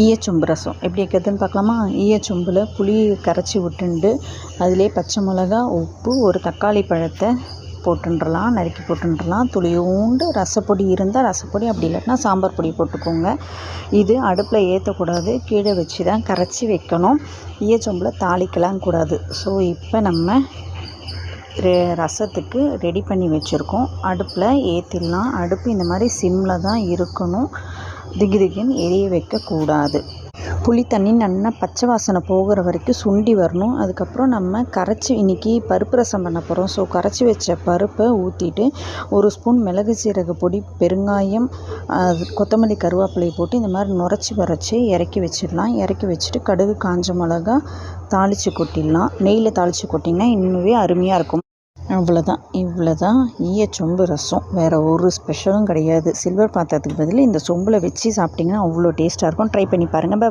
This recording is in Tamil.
ஈயச்சொம்பு ரசம். எப்படி வைக்கிறதுன்னு பார்க்கலாமா? ஈயச்சொம்பில் புளி கரைச்சி விட்டுண்டு அதிலே பச்சை மிளகா உப்பு ஒரு தக்காளி பழத்தை போட்டுன்றலாம் நறுக்கி போட்டுன்றலாம் துளியூண்டு ரசப்பொடி இருந்தால் ரசப்பொடி அப்படி இல்லாட்டினா சாம்பார் பொடி போட்டுக்கோங்க. இது அடுப்பில் ஏற்றக்கூடாது. கீழே வச்சு தான் கரைச்சி வைக்கணும். ஈயச்சொம்பில் தாளிக்கலாம் கூடாது. ஸோ இப்போ நம்ம ரெ ரசத்துக்கு ரெடி பண்ணி வச்சுருக்கோம். அடுப்பில் ஏற்றிடலாம். அடுப்பு இந்த மாதிரி சிம்மில் தான் இருக்கணும். திகு திகுன்னு எரிய வைக்கக்கூடாது. புளி தண்ணி நல்லா பச்சை வாசனை போகிற வரைக்கும் சுண்டி வரணும். அதுக்கப்புறம் நம்ம கரைச்சி இன்றைக்கி பருப்பு ரசம் பண்ண போகிறோம் ஸோ கரைச்சி வச்ச பருப்பை ஊற்றிட்டு ஒரு ஸ்பூன் மிளகு சீரக பொடி பெருங்காயம் கொத்தமல்லி கருவேப்பிலையை போட்டு இந்த மாதிரி நுரைச்சி வரைச்சி இறக்கி வச்சிடலாம். இறக்கி வச்சுட்டு கடுகு காஞ்ச மிளகா தாளித்து கொட்டிடலாம். நெய்யில் தாளித்து கொட்டிங்கன்னா இன்னுமே அருமையாக இருக்கும். அவ்வளோதான் இவ்வளோ தான் சொம்பு ரசம். வேறு ஒரு ஸ்பெஷலும் கிடையாது. சில்வர் பாத்திரத்துக்கு பதில் இந்த சொம்பில் வச்சு சாப்பிட்டிங்கன்னா அவ்வளோ டேஸ்ட்டாக இருக்கும். ட்ரை பண்ணி பாருங்கள் பை